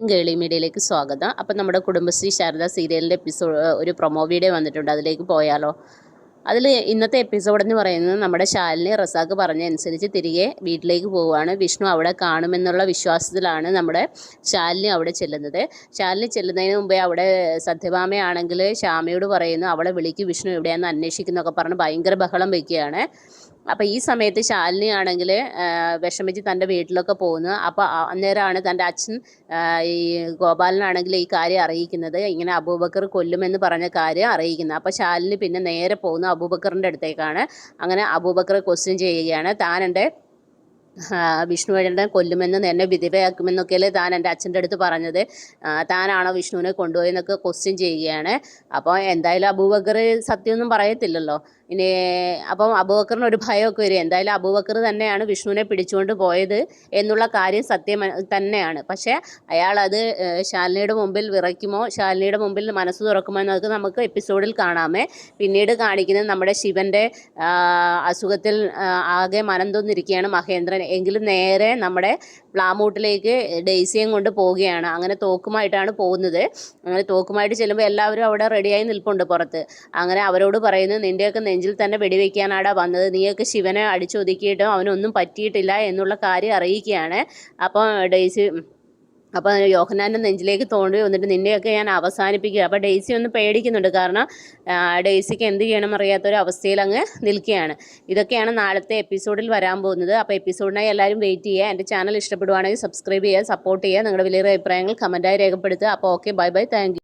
ഗേളി മീഡിയയിലേക്ക് സ്വാഗതം. അപ്പം നമ്മുടെ കുടുംബശ്രീ ശാരദ സീരിയലിന്റെ എപ്പിസോഡ് ഒരു പ്രൊമോ വീഡിയോ വന്നിട്ടുണ്ട്. അതിലേക്ക് പോയാലോ? അതിൽ ഇന്നത്തെ എപ്പിസോഡ് എന്ന് പറയുന്നത് നമ്മുടെ ശാലിനി റസാഖ് പറഞ്ഞതനുസരിച്ച് തിരികെ വീട്ടിലേക്ക് പോവുകയാണ്. വിഷ്ണു അവിടെ കാണുമെന്നുള്ള വിശ്വാസത്തിലാണ് നമ്മുടെ ശാലിനി അവിടെ ചെല്ലുന്നത്. ശാലിനി ചെല്ലുന്നതിന് മുമ്പേ അവിടെ സത്യഭാമയാണെങ്കിൽ ശ്യാമയോട് പറയുന്നു അവളെ വിളിക്ക് വിഷ്ണു എവിടെയാണെന്ന് അന്വേഷിക്കുന്നൊക്കെ പറഞ്ഞ് ഭയങ്കര ബഹളം വയ്ക്കുകയാണ് അപ്പോൾ ഈ സമയത്ത് ശാലിനി ആണെങ്കിൽ വിഷമിച്ച് തന്റെ വീട്ടിലൊക്കെ പോകുന്നു. അപ്പോൾ അന്നേരമാണ് തന്റെ അച്ഛൻ ഈ ഗോപാലനാണെങ്കിൽ ഈ കാര്യം അറിയിക്കുന്നത്. ഇങ്ങനെ അബൂബക്കർ കൊല്ലുമെന്ന് പറഞ്ഞ കാര്യം അറിയിക്കുന്നത്. അപ്പോൾ ശാലിനി പിന്നെ നേരെ പോകുന്നു അബൂബക്കറിന്റെ അടുത്തേക്കാണ്. അങ്ങനെ അബൂബക്കറെ ക്വസ്റ്റ്യൻ ചെയ്യുകയാണ്. ആ, വിഷ്ണുവേട്ടൻ കൊല്ലുമെന്ന് എന്നെ വിധവയാക്കുമെന്നൊക്കെയല്ലേ താൻ എന്റെ അച്ഛന്റെ അടുത്ത് പറഞ്ഞത്. താനാണോ വിഷ്ണുവിനെ കൊണ്ടുപോയെന്നൊക്കെ ക്വസ്റ്റ്യൻ ചെയ്യുകയാണ്. അപ്പോൾ എന്തായാലും അബൂബക്കർ സത്യമൊന്നും പറയത്തില്ലല്ലോ. ഇനി അപ്പം അബൂബക്കറിന് ഒരു ഭയമൊക്കെ വരും. എന്തായാലും അബൂബക്കർ തന്നെയാണ് വിഷ്ണുവിനെ പിടിച്ചുകൊണ്ട് പോയത് എന്നുള്ള കാര്യം സത്യം തന്നെയാണ്. പക്ഷേ അയാൾ അത് ശാലിനിയുടെ മുമ്പിൽ വിറയ്ക്കുമോ ശാലിനിയുടെ മുമ്പിൽ മനസ്സ് തുറക്കുമോ എന്നൊക്കെ നമുക്ക് എപ്പിസോഡിൽ കാണാമേ. പിന്നീട് കാണിക്കുന്നത് നമ്മുടെ ശിവന്റെ അസുഖത്തിൽ ആകെ മനം തോന്നിരിക്കുകയാണ് മഹേന്ദ്രൻ എങ്കിലും നേരെ നമ്മുടെ പ്ലാമൂട്ടിലേക്ക് ഡെയ്സിയും കൊണ്ട് പോവുകയാണ്. അങ്ങനെ തോക്കുമായിട്ടാണ് പോകുന്നത്. അങ്ങനെ തോക്കുമായിട്ട് ചെല്ലുമ്പോൾ എല്ലാവരും അവിടെ റെഡിയായി നിൽപ്പുണ്ട് പുറത്ത്. അങ്ങനെ അവരോട് പറയുന്നു നിന്റെയൊക്കെ നെഞ്ചിൽ തന്നെ വെടിവെക്കാനാടാ വന്നത്. നീയൊക്കെ ശിവനെ അടിച്ചൊതുക്കിയിട്ടും അവനൊന്നും പറ്റിയിട്ടില്ല എന്നുള്ള കാര്യം അറിയിക്കുകയാണ്. അപ്പോൾ ഡെയ്സി അപ്പോൾ യോഹനാന്റെ നെഞ്ചിലേക്ക് തോണ്ടി വന്നിട്ട് നിന്നെയൊക്കെ ഞാൻ അവസാനിപ്പിക്കുക. അപ്പോൾ ഡെയ്സി ഒന്ന് പേടിക്കുന്നുണ്ട്. കാരണം ഡെയ്സിക്ക് എന്ത് ചെയ്യണം അറിയാത്ത ഒരു അവസ്ഥയിൽ അങ്ങ് നിൽക്കുകയാണ്. ഇതൊക്കെയാണ് നാളത്തെ എപ്പിസോഡിൽ വരാൻ പോകുന്നത്. അപ്പോൾ എപ്പിസോഡിനായി എല്ലാവരും വെയിറ്റ് ചെയ്യുക. എന്റെ ചാനൽ ഇഷ്ടപ്പെടുവാണെങ്കിൽ സബ്സ്ക്രൈബ് ചെയ്യുക സപ്പോർട്ട് ചെയ്യുക. നിങ്ങളുടെ വലിയ അഭിപ്രായങ്ങൾ കമന്റായി രേഖപ്പെടുത്തുക. അപ്പോൾ ഓക്കെ ബൈ ബൈ താങ്ക്